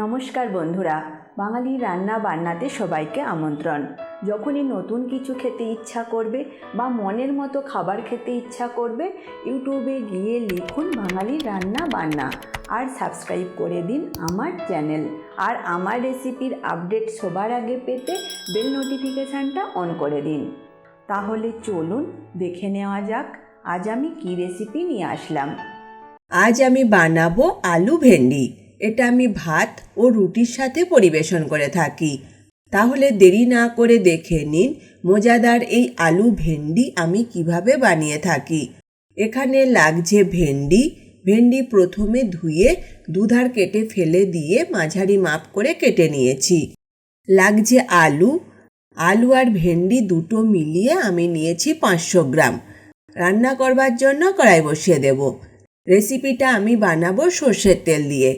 নমস্কার বন্ধুরা, বাঙালি রান্না বান্নাতে সবাইকে আমন্ত্রণ। যখনই নতুন কিছু খেতে ইচ্ছা করবে বা মনের মতো খাবার খেতে ইচ্ছা করবে, ইউটিউবে গিয়ে লিখুন বাঙালি রান্না বান্না আর সাবস্ক্রাইব করে দিন আমার চ্যানেল। আর আমার রেসিপির আপডেট সবার আগে পেতে বেল নোটিফিকেশানটা অন করে দিন। তাহলে চলুন দেখে নেওয়া যাক, আজ আমি কী রেসিপি নিয়ে আসলাম। আজ আমি বানাবো আলু ভেন্ডি। এটা আমি ভাত ও রুটির সাথে পরিবেশন করে থাকি। তাহলে দেরি না করে দেখে নিন মজাদার এই আলু ভেন্ডি আমি কীভাবে বানিয়ে থাকি। এখানে লাগছে ভেন্ডি। ভেন্ডি প্রথমে ধুয়ে দুধার কেটে ফেলে দিয়ে মাঝারি মাপ করে কেটে নিয়েছি। লাগছে আলু। আলু আর ভেন্ডি দুটো মিলিয়ে আমি নিয়েছি পাঁচশো গ্রাম। রান্না করবার জন্য কড়াই বসিয়ে দেব। রেসিপিটা আমি বানাবো সর্ষের তেল দিয়ে।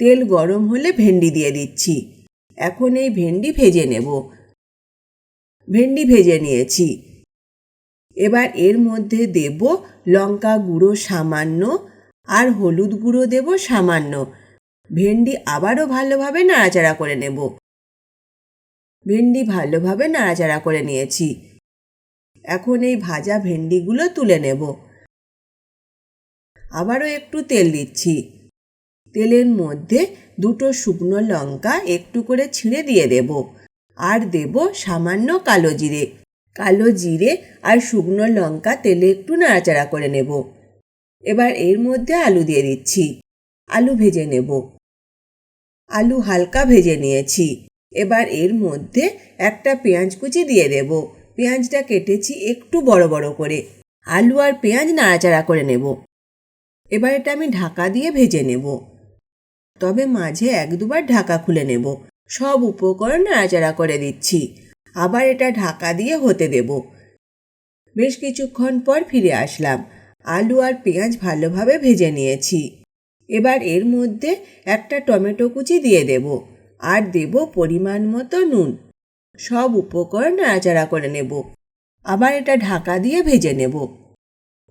তেল গরম হলে ভেন্ডি দিয়ে দিচ্ছি। এখন এই ভেন্ডি ভেজে নেব। ভেন্ডি ভেজে নিয়েছি। এবার এর মধ্যে দেব লঙ্কা গুঁড়ো সামান্য আর হলুদ গুঁড়ো দেব সামান্য। ভেন্ডি আবারও ভালোভাবে নাড়াচাড়া করে নেব। ভেন্ডি ভালোভাবে নাড়াচাড়া করে নিয়েছি। এখন এই ভাজা ভেন্ডিগুলো তুলে নেব। আবারও একটু তেল দিচ্ছি। তেলের মধ্যে দুটো শুকনো লঙ্কা একটু করে ছিঁড়ে দিয়ে দেব। আর দেব সামান্য কালো জিরে। কালো জিরে আর শুকনো লঙ্কা তেলে একটু নাড়াচাড়া করে নেব। এবার এর মধ্যে আলু দিয়ে দিচ্ছি। আলু ভেজে নেব। আলু হালকা ভেজে নিয়েছি। এবার এর মধ্যে একটা পেঁয়াজ কুচি দিয়ে দেব। পেঁয়াজটা কেটেছি একটু বড় বড় করে। আলু আর পেঁয়াজ নাড়াচাড়া করে নেব। এবার এটা আমি ঢাকা দিয়ে ভেজে নেব। তবে মাঝে এক দুবার ঢাকা খুলে নেব। সব উপকরণ নাড়াচাড়া করে দিচ্ছি। আবার এটা ঢাকা দিয়ে হতে দেব। বেশ কিছুক্ষণ পর ফিরে আসলাম। আলু আর পেঁয়াজ ভালোভাবে ভেজে নিয়েছি। এবার এর মধ্যে একটা টমেটো কুচি দিয়ে দেব আর দেব পরিমাণ মতো নুন। সব উপকরণ নাড়াচাড়া করে নেব। আবার এটা ঢাকা দিয়ে ভেজে নেব।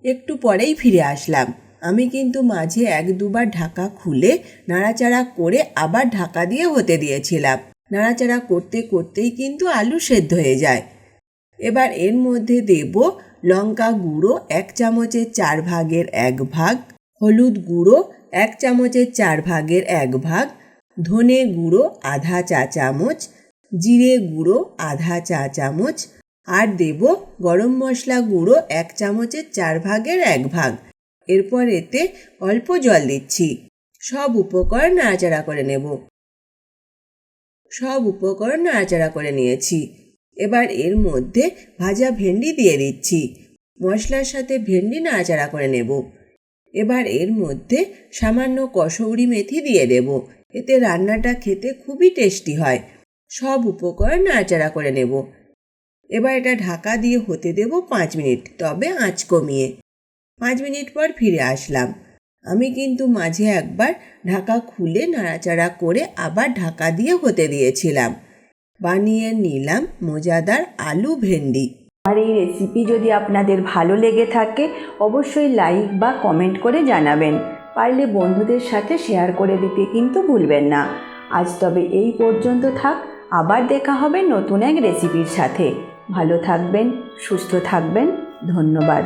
একটু পরেই ফিরে আসলাম। আমি কিন্তু মাঝে এক দুবার ঢাকা খুলে নাড়াচাড়া করে আবার ঢাকা দিয়ে হতে দিয়েছিলাম। নাড়াচাড়া করতে করতেই কিন্তু আলু সেদ্ধ হয়ে যায়। এবার এর মধ্যে দেব লঙ্কা গুঁড়ো এক চামচের চার ভাগের এক ভাগ, হলুদ গুঁড়ো এক চামচের চার ভাগের এক ভাগ, ধনে গুঁড়ো আধা চা চামচ, জিরে গুঁড়ো আধা চা চামচ, আর দেব গরম মশলা গুঁড়ো এক চামচের চার ভাগের এক ভাগ। এরপর এতে অল্প জল দিচ্ছি। সব উপকরণ নাড়াচাড়া করে নেব। সব উপকরণ নাড়াচাড়া করে নিয়েছি। এবার এর মধ্যে ভাজা ভেন্ডি দিয়ে দিচ্ছি। মশলার সাথে ভেন্ডি নাড়াচাড়া করে নেব। এবার এর মধ্যে সামান্য কসৌরি মেথি দিয়ে দেব। এতে রান্নাটা খেতে খুবই টেস্টি হয়। সব উপকরণ নাড়াচাড়া করে নেব। এবার এটা ঢাকা দিয়ে হতে দেব পাঁচ মিনিট, তবে আঁচ কমিয়ে। পাঁচ মিনিট পর ফিরে আসলাম। আমি কিন্তু মাঝে একবার ঢাকা খুলে নাড়াচাড়া করে আবার ঢাকা দিয়ে হতে দিয়েছিলাম। বানিয়ে নিলাম মজাদার আলু ভেন্ডি। আর এই রেসিপি যদি আপনাদের ভালো লেগে থাকে, অবশ্যই লাইক বা কমেন্ট করে জানাবেন। পারলে বন্ধুদের সাথে শেয়ার করে দিতে কিন্তু ভুলবেন না। আজ তবে এই পর্যন্ত থাক, আবার দেখা হবে নতুন এক রেসিপির সাথে। ভালো থাকবেন, সুস্থ থাকবেন, ধন্যবাদ।